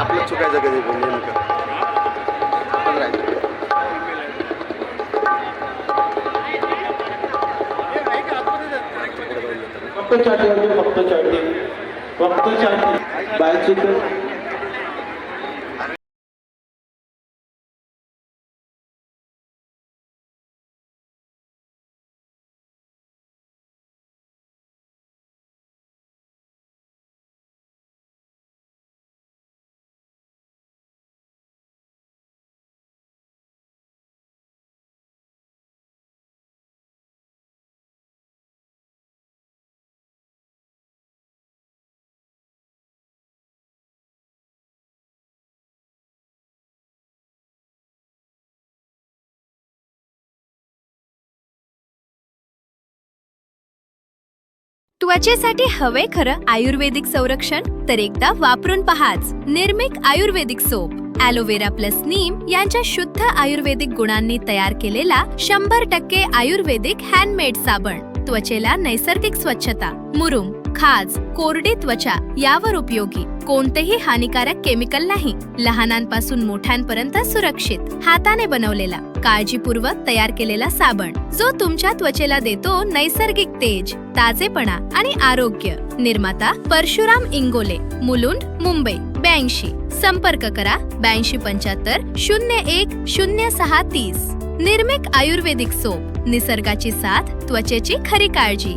आपलं चुकायचं कधी पण नेमकं. आपण राहायचं फक्त चाटी म्हणजे फक्त चाटी फक्त चाटी बाय तर त्वचेसाठी हवे खरं आयुर्वेदिक संरक्षण तर एकदा वापरून पहाच. Nirmik ayurvedic soap. Aloe vera plus neem यांच्या शुद्ध आयुर्वेदिक गुणांनी तयार केलेला शंभर टक्के आयुर्वेदिक हँडमेड साबण. त्वचेला नैसर्गिक स्वच्छता. मुरुम. खाज कोरडी त्वचा यावर उपयोगी. कोणतेही हानिकारक केमिकल नाही. लहानांपासून मोठ्यांपर्यंत सुरक्षित. हाताने बनवलेला काळजीपूर्वक तयार केलेला साबण. जो तुमच्या त्वचेला देतो नैसर्गिक तेज ताजेपणा आणि आरोग्य. निर्माता परशुराम इंगोले मुलुंड मुंबई. ब्याऐंशी. संपर्क करा ब्याऐंशी पंच्याहत्तर शून्य एक शून्य सहा तीस. निर्मिक आयुर्वेदिक सोप. निसर्गाची साथ त्वचेची खरी काळजी.